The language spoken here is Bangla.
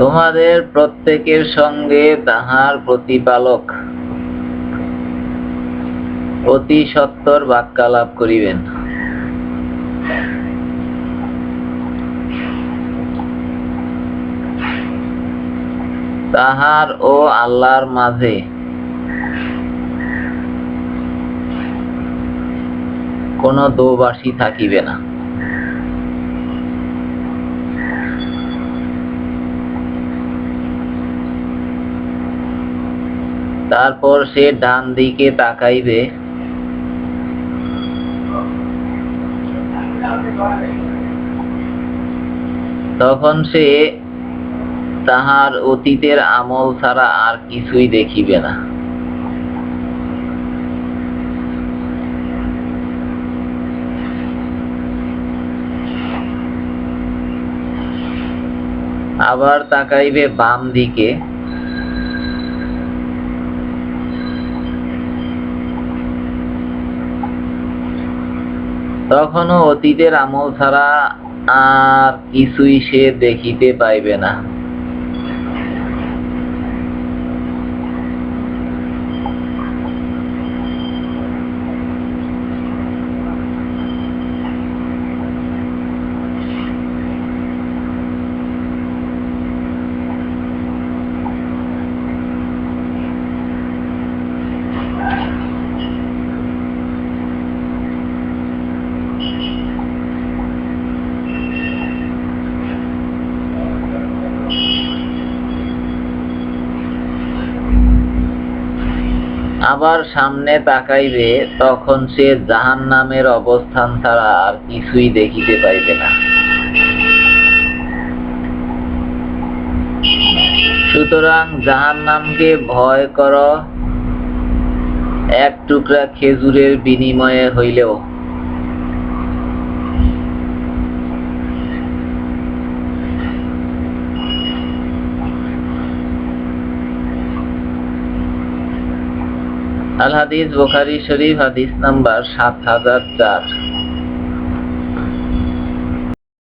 তোমাদের প্রত্যেকের সঙ্গে তাহার প্রতিপালক। অতি সত্তর বাক্যালাপ করিবেন। তাহার ও আল্লাহর মাঝে কোনো দোবাসী থাকিবে না। তারপর সে ডান দিকে তাকাইবে। তখন সে তাহার অতীতের আমল ছাড়া আর কিছুই দেখিবে না। আবার তাকাইবে বাম দিকে। তখনও অতীতের আমল ছাড়া আর কিছুই সে দেখিতে পাইবে না। আবার সামনে তাকাইবে, তখন সে জাহান নামের অবস্থান ছাড়া আর কিছুই দেখিতে পাইবে না। সুতরাং জাহান নামকে ভয় কর, এক টুকরা খেজুরের বিনিময়ে হইলেও। আল হাদিস বোখারি শরীফ হাদিস নাম্বার সাত হাজার চার।